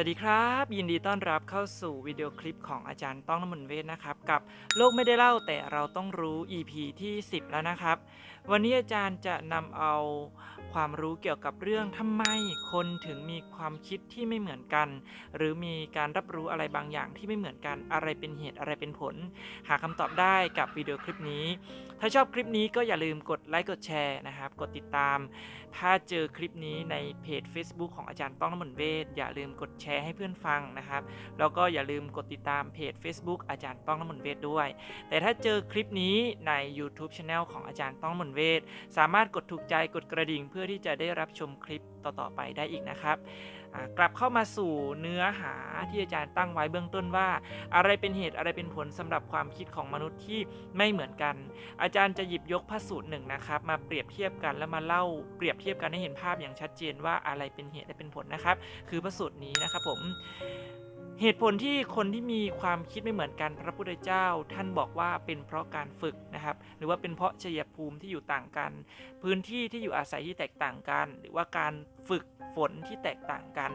วัสดีครับ ยินดีต้อนรับเข้าสู่วิดีโอคลิปของอาจารย์ต้องน้ำมนเวทนะครับ กับโลกไม่ได้เล่าแต่เราต้องรู้ EP ที่ 10 แล้วนะครับ วันนี้อาจารย์จะนำเอาความรู้เกี่ยวกับเรื่องทำไมคนถึงมีความคิดที่ไม่เหมือนกัน หรือมีการรับรู้อะไรบางอย่างที่ไม่เหมือนกันอะไรเป็นเหตุอะไรเป็นผล หาคำตอบได้กับวิดีโอคลิปนี้ ถ้าชอบคลิปนี้ก็อย่าลืมกดไลค์กดแชร์นะครับ กดติดตาม ถ้าเจอคลิปนี้ในเพจ Facebook ของอาจารย์ต้องน้ำมนเวทอย่าลืมกดแชร์ให้เพื่อนฟังนะครับ แล้วก็อย่าลืมกดติดตามเพจ Facebook อาจารย์ต้องน้ำมนต์เวทด้วย แต่ถ้าเจอคลิปนี้ใน YouTube Channel ของอาจารย์ต้องมนต์เวทสามารถกดถูกใจกดกระดิ่งเพื่อที่จะได้รับชมคลิปต่อๆไปได้อีกนะครับ กลับเข้ามาสู่เนื้อหาที่อาจารย์ตั้งไว้เบื้องต้นว่า อะไรเป็นเหตุอะไรเป็นผลสำหรับความคิดของมนุษย์ที่ไม่เหมือนกัน อาจารย์จะหยิบยกพระสูตรหนึ่งนะครับมาเปรียบเทียบกันแล้วมาเล่าเปรียบเทียบกันให้เห็นภาพอย่างชัดเจนว่าอะไรเป็นเหตุและเป็นผลนะครับ คือพระสูตรนี้นะครับผม เหตุผลที่คนที่มีความคิดไม่เหมือนกันพระพุทธเจ้า ท่านบอกว่าเป็นเพราะการฝึกนะครับ หรือว่าเป็นเพราะชัยภูมิที่อยู่ต่างกัน พื้นที่ที่อยู่อาศัยที่แตกต่างกัน หรือว่าการฝึกฝนที่แตกต่างกัน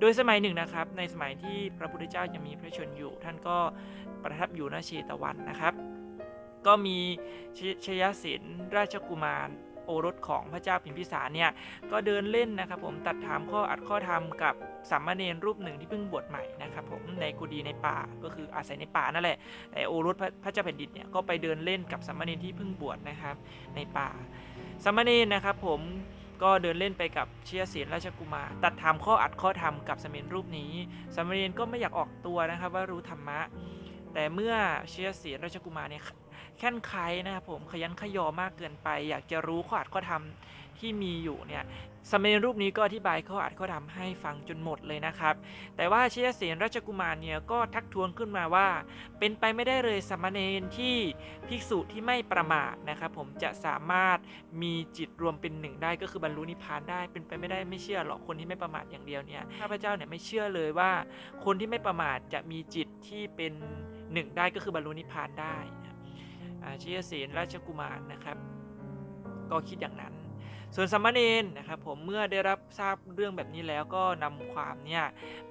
โดยสมัยหนึ่งนะครับ ในสมัยที่พระพุทธเจ้ายังมีพระชนอยู่ ท่านก็ประทับอยู่ณเชตวันนะครับ ก็มีชชยศิลราชกุมาร โอรสของพระเจ้าพิมพิสารเนี่ยก็เดินเล่นนะครับผมตัดถามข้ออัดข้อธรรมกับสามเณรรูปหนึ่งที่เพิ่งบวชใหม่นะครับผมในกุฏิในป่าก็คืออาศัยในป่านั่นแหละแต่โอรสพระพระเจ้าแผ่นดินเนี่ยก็ไปเดินเล่นกับสามเณรที่เพิ่งบวชนะครับในป่าสามเณรนะครับผมก็เดินเล่นไปกับเชียศีลราชกุมารตัดถามข้ออัดข้อธรรมกับสามเณรรูปนี้สามเณรก็ไม่อยากออกตัวนะครับว่ารู้ธรรมะ แต่เมื่อเชียศีลราชกุมารเนี่ยแค่นไขนะครับผมขยันขยอมากเกินไป อยากจะรู้ข้ออัดข้อธรรมที่มีอยู่เนี่ยสมเณรรูปนี้ก็อธิบายข้ออัดข้อธรรมให้ฟังจนหมดเลยนะครับ แต่ว่าเชียศีลราชกุมารเนี่ยก็ทักท้วงขึ้นมาว่า เป็นไปไม่ได้เลยสามเณรที่ภิกษุที่ไม่ประมาทนะครับผมจะสามารถมีจิตรวมเป็นหนึ่งได้ก็คือบรรลุนิพพานได้ เป็นไปไม่ได้ไม่เชื่อหรอกคนที่ไม่ประมาทอย่างเดียวเนี่ยข้าพเจ้าเนี่ยไม่เชื่อเลยว่า คนที่ไม่ประมาทจะมีจิตที่เป็น หนึ่งได้ก็คือบรรลุนิพพานได้นะครับอ่าเชียศีลราชกุมารนะครับ ก็คิดอย่างนั้น ส่วนสามเณรนะครับผมเมื่อได้รับทราบเรื่องแบบนี้แล้วก็นำความเนี่ย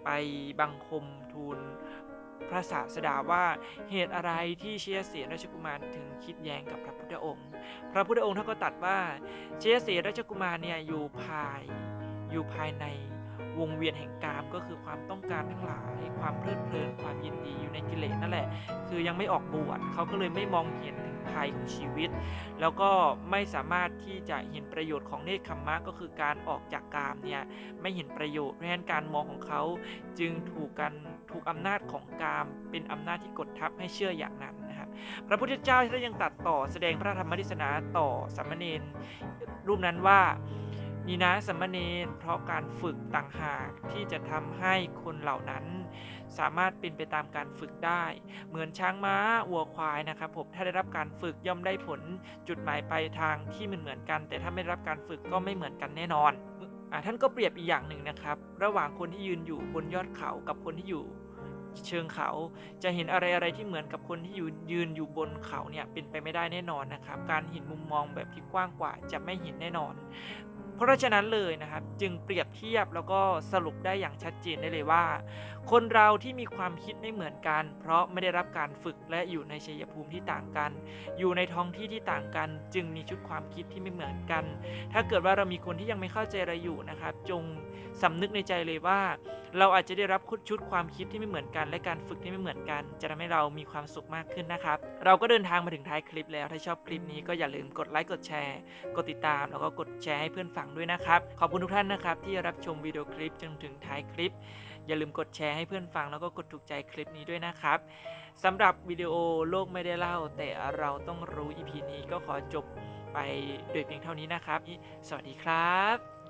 ไปบังคมทูลพระศาสดาว่าเหตุอะไรที่เชียศีลราชกุมารถึงคิดแย้งกับพระพุทธองค์ พระพุทธองค์ท่านก็ตรัสว่าเชียศีลราชกุมารเนี่ยอยู่ภายอยู่ภายใน วงเวียนแห่งกามก็คือความต้องการทั้งหลาย ความเพลิดเพลินความยินดีอยู่ในกิเลสนั่นแหละ คือยังไม่ออกบวชเขาก็เลยไม่มองเห็นถึงภัยของชีวิต แล้วก็ไม่สามารถที่จะเห็นประโยชน์ของเนคขมมะก็คือการออกจากกามเนี่ยไม่เห็นประโยชน์เพราะฉะนั้นการมองของเขาจึงถูกกันถูกอำนาจของกาม เป็นอำนาจที่กดทับให้เชื่ออย่างนั้นนะครับ พระพุทธเจ้าท่านยังตัดต่อแสดงพระธรรมเทศนาต่อสามเณรรูปนั้นว่า นี่นะสมเณรเพราะการฝึกต่างหากที่จะทำให้คนเหล่านั้น สามารถเป็นไปตามการฝึกได้ เหมือนช้างม้าวัวควายนะครับผมถ้าได้รับการฝึกย่อมได้ผลจุดหมายปลายทางที่เหมือนเหมือนกัน แต่ถ้าไม่ได้รับการฝึกก็ไม่เหมือนกันแน่นอนอท่านก็เปรียบอีกอย่างหนึ่งนะครับ ระหว่างคนที่ยืนอยู่บนยอดเขากับคนที่อยู่เชิงเขาจะเห็นอะไรอะไรที่เหมือนกับคนที่ยู่ยืนอยู่บนเขาเนี่ยเป็นไปไม่ได้แน่นอนนะครับ การเห็นมุมมองแบบที่กว้างกว่าจะไม่เห็นแน่นอน เพราะฉะนั้นเลยนะครับจึงเปรียบเทียบแล้วก็สรุปได้อย่างชัดเจนได้เลยว่า คนเราที่มีความคิดไม่เหมือนกัน เพราะไม่ได้รับการฝึกและอยู่ในชัยภูมิที่ต่างกัน อยู่ในท้องที่ที่ต่างกัน จึงมีชุดความคิดที่ไม่เหมือนกัน ถ้าเกิดว่าเรามีคนที่ยังไม่เข้าใจอะไรอยู่นะครับ จงสำนึกในใจเลยว่า เราอาจจะได้รับชุดความคิดที่ไม่เหมือนกัน และการฝึกที่ไม่เหมือนกัน จะทำให้เรามีความสุขมากขึ้นนะครับ เราก็เดินทางมาถึงท้ายคลิปแล้ว ถ้าชอบคลิปนี้ก็อย่าลืมกดไลค์ กดแชร์ กดติดตาม แล้วก็กดแชร์ให้เพื่อนฟังด้วยนะครับ ขอบคุณทุกท่านนะครับที่รับชมวิดีโอคลิปจนถึงท้ายคลิป อย่าลืมกดแชร์ให้เพื่อนฟัง แล้วก็กดถูกใจคลิปนี้ด้วยนะครับสำหรับวิดีโอโลกไม่ได้เล่า แต่เราต้องรู้ EP นี้ก็ขอจบไปโดยเพียงเท่านี้นะครับ สวัสดีครับ